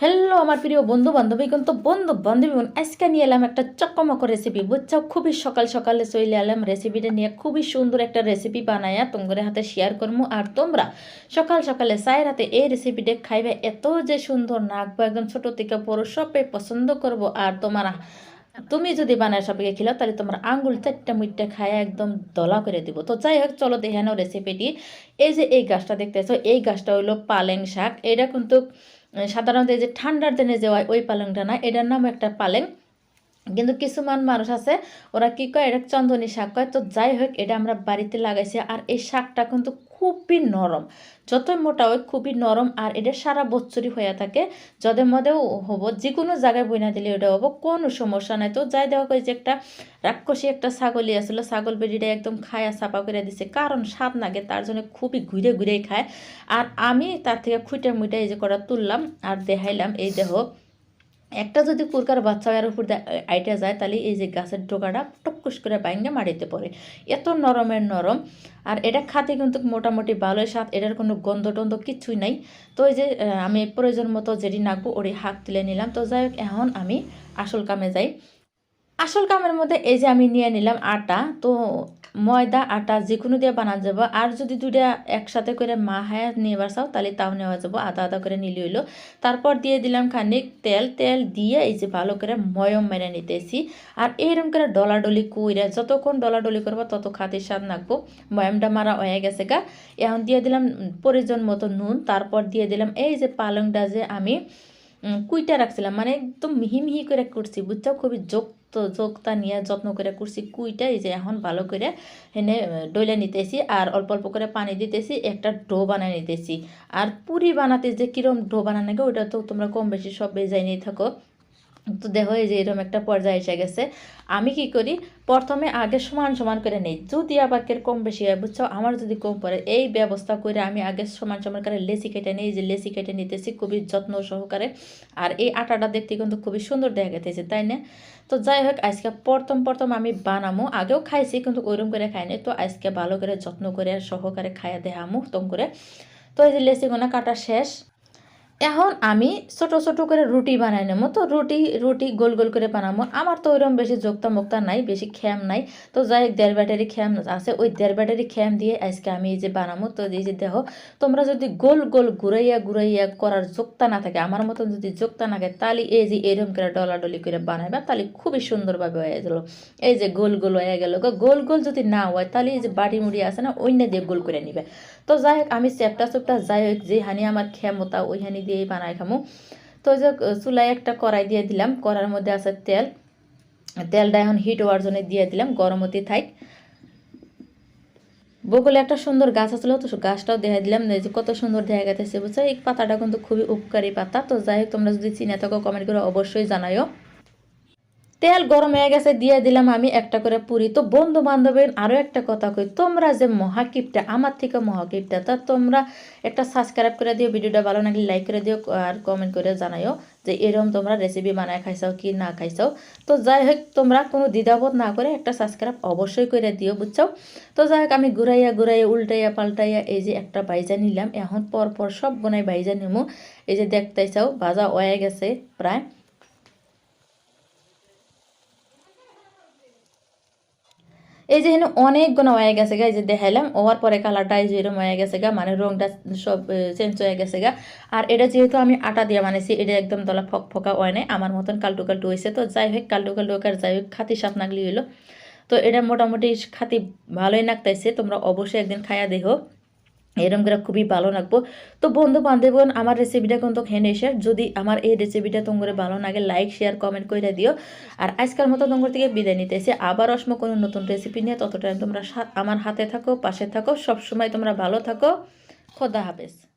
Hello আমার প্রিয় বন্ধু বান্ধবী কিন্তু বন্ধু বান্ধবী বোন, আজকে নিয়ে এলাম একটা চকমক রেসিপি বুঝছ খুবই সকাল সকালে চলে এলাম রেসিপিটা নিয়ে। খুবই সুন্দর একটা রেসিপি বানায়া তোমাদের হাতে শেয়ার করব আর তোমরা সকাল সকালে চাই রাতে এই রেসিপিটা খাইবে এত যে সুন্দর নাকবো একদম ছোট থেকে বড় সবাই পছন্দ করব। আর তোমার তুমি যদি বানায় সবাইকে খেলাও তাহলে তোমার আঙ্গুল চারটা মুইটটা খায় একদম দলা করে দিব। তো যাই হোক চলো দেখে নাও রেসিপিটি এই যে এই গাছটা দেখতেছো এই গাছটা হলো পালেং শাক। এটা কিন্তু সাধারণত এই যে ঠান্ডার দিনে যে ওই পালংটা না, এটার নাম একটা পালেং। কিন্তু কিছুমান মানুষ আছে, ওরা কি কয়, এটা চন্দনী শাক কয়। তো যাই হোক, এটা আমরা বাড়িতে লাগাইছি, আর এই শাকটা কিন্তু খুবই নরম। যতই মোটা হয় খুবই নরম আর এটা সারা বছরই হয়ে থাকে। যাদের মধ্যেও হব যে কোনো জায়গায় বইনা দিলে ওটা হব, কোনো সমস্যা নাই। তো যাই দেওয়া যে একটা রাক্ষসী একটা ছাগলই আসলে। ছাগল বেডিটা একদম খায়া চাপা করে দিছে। কারণ স্বাদ নাগে তার জন্য খুবই ঘুরে ঘুরেই খায়। আর আমি তার থেকে খুঁটে মুইটা এই যে করা তুললাম আর দেখাইলাম। এই দেহ একটা যদি কুরকার বাচ্চা এর উপর আইটা যায়, তাহলে এই যে গাছের ডোকাটা টপকুস করে বাইঙ্গা মাটিতে পড়ে। এত নরমের নরম। আর এটা খাতে কিন্তু মোটামুটি ভালোই স্বাদ, এটার কোনো গন্ধ টন্ধ কিছুই নাই। তো এই যে আমি প্রয়োজন মতো যেটি নাকবো ওটি হাত তুলে নিলাম। তো যাই হোক, এখন আমি আসল কামে যাই। আসল কামের মধ্যে এই যে আমি নিয়ে নিলাম আটা। তো ময়দা আটা যে কোনো দিয়ে বানানো যাব। আর যদি দুইটা একসাথে করে মা হায়া নেবার চাও তাহলে তাও নেওয়া যাব। আদা আদা করে নিলে হইল। তারপর দিয়ে দিলাম খানিক তেল। তেল দিয়ে এই যে ভালো করে ময়ম মেরে নিতেছি। আর এইরকম করে ডলাডলি কইরা যতক্ষণ ডলাডলি করব তত খাতে স্বাদ নাকবো। ময়মটা মারা হয়ে গেছে গা। এখন দিয়ে দিলাম উম, পরিজন মতো নুন। তারপর দিয়ে দিলাম এই যে পালংটা যে আমি কুইটা রাখছিলাম মানে একদম মিহি মিহি করে করছি বুঝছ খুবই যোগ তো যোগতা নিয়ে যত্ন করে করছি কুইটা, এই যে এখন ভালো করে হেনে ডইলে নিতেছি আর অল্প অল্প করে পানি দিতেছি, একটা ডো বানাই নিতেছি। আর পুরি বানাতে যে কিরম ডো বানানো ওটা তো তোমরা কম বেশি সব বেজাই নিয়ে থাকো। তো দেখো এই যে এরকম একটা পর্যায়ে এসে গেছে। আমি কি করি? প্রথমে আগে সমান সমান করে নেই। যদি আবার কম বেশি হয়, বুঝছ? আমার যদি কম পড়ে, এই ব্যবস্থা করে আমি আগে সমান সমান করে লেসি কেটে নিই। যে লেসি কেটে নিতেছি খুবই যত্ন সহকারে। আর এই আটাটা দেখতে কিন্তু খুবই সুন্দর দেখা গেতেছে তাই না? তো যাই হোক, আজকে প্রথম প্রথম আমি বানামো। আগেও খাইছি, কিন্তু ওইরকম করে খাইনি। তো আজকে ভালো করে যত্ন করে সহকারে খাইয়া দেখামো তম করে। তো এই যে লেসিগুনা কাটা শেষ। এখন আমি ছোট ছোট করে রুটি বানাই নেব। তো রুটি রুটি গোল গোল করে বানাবো। আমার তো ওইরকম বেশি যোক্তা মুক্তা নাই, বেশি খ্যাম নাই। তো যাই দেড় ব্যাটারি খ্যাম আছে। ওই দেড় ব্যাটারি খ্যাম দিয়ে আজকে আমি এই যে বানাবো। তো এই যে দেখো, তোমরা যদি গোল গোল ঘুরাইয়া ঘুরাইয়া করার যোক্তা না থাকে, আমার মতন যদি যোক্তা না থাকে, তাহলে এই যে এরকম করে ডলাডলি করে বানাইবা, তাহলে খুবই সুন্দরভাবে হয়ে গেল। এই যে গোল গোল হয়ে গেল গোল গোল যদি না হয়, তাহলে এই যে বাড়ি মুড়ি আছে না অন্য দিয়ে গোল করে নিবে। তো যাই হোক, আমি চেপটা চেপটা যাই হোক যে হানি আমার ক্ষমতা ওই হানি দিয়েই বানাই খামু। তো যে চুলায় একটা কড়াই দিয়ে দিলাম। কড়ার মধ্যে আছে তেল। তেলটা এখন হিট হওয়ার জন্য দিয়ে দিলাম গরম হতে থাক বকুলে একটা সুন্দর গাছ আসলো তো গাছটাও দেখা দিলাম। যে কত সুন্দর দেখা গেছে, বুঝছ? এই পাতাটা কিন্তু খুবই উপকারী পাতা। তো যাই হোক, তোমরা যদি চিনে থাকো কমেন্ট করে অবশ্যই জানাইও। তেল গরম হয়ে গেছে, দিয়ে দিলাম আমি একটা করে পুরি। তো বন্ধু বান্ধবের আরও একটা কথা কই, তোমরা যে মহাকিপটা, আমার থেকে মহাকিপটা, তা তোমরা একটা সাবস্ক্রাইব করে দিও, ভিডিওটা ভালো লাগলে লাইক করে দিও, আর কমেন্ট করে জানাইও যে এরকম তোমরা রেসিপি বানায় খাইছাও কি না খাইছাও। তো যাই হোক, তোমরা কোনো দ্বিধাবোধ না করে একটা সাবস্ক্রাইব অবশ্যই করে দিও বুঝছ তো যাই হোক, আমি ঘুরাইয়া ঘুরাইয়া, উল্টাইয়া পাল্টাইয়া এই যে একটা বাইজা নিলাম, এখন পর পর সব গোনায় বাইজা নিমু। এই যে দেখতেইছাও, ভাজা হয়ে গেছে প্রায়। এই যে অনেকগুলো অনেক হয়ে গেছে গা, এই যে দেখাইলাম ওয়ার পরে কালারটা এই যে হয়ে গেছে গা মানে রংটা সব চেঞ্জ হয়ে গেছে গা। আর এটা যেহেতু আমি আটা দিয়ে বানাইছি, এটা একদম দলা ফক ফকা হয় নাই, আমার মতন কালটু কালটু হয়েছে তো যাই হোক, কালটু কালটু আর যাই হোক খাতি সাপ নাগলি হইল। তো এটা মোটামুটি খাতি ভালোই নাকতাইছে তোমরা অবশ্যই একদিন খায়া দেখো। এরম করে খুবই ভালো লাগবো। তো বন্ধু বান্ধবগণ আমার রেসিপিটা কিন্তু হেনে এসে যদি আমার এই রেসিপিটা তোমার ভালো লাগে লাইক শেয়ার কমেন্ট করে দিও। আর আজকাল মতো তোমার থেকে বিদায় নিতে এসে আবার অসম কোনো নতুন রেসিপি নিয়ে। ততটা তোমরা আমার হাতে থাকো, পাশে থাকো। সবসময় তোমরা ভালো থাকো। খোদা হাফেজ।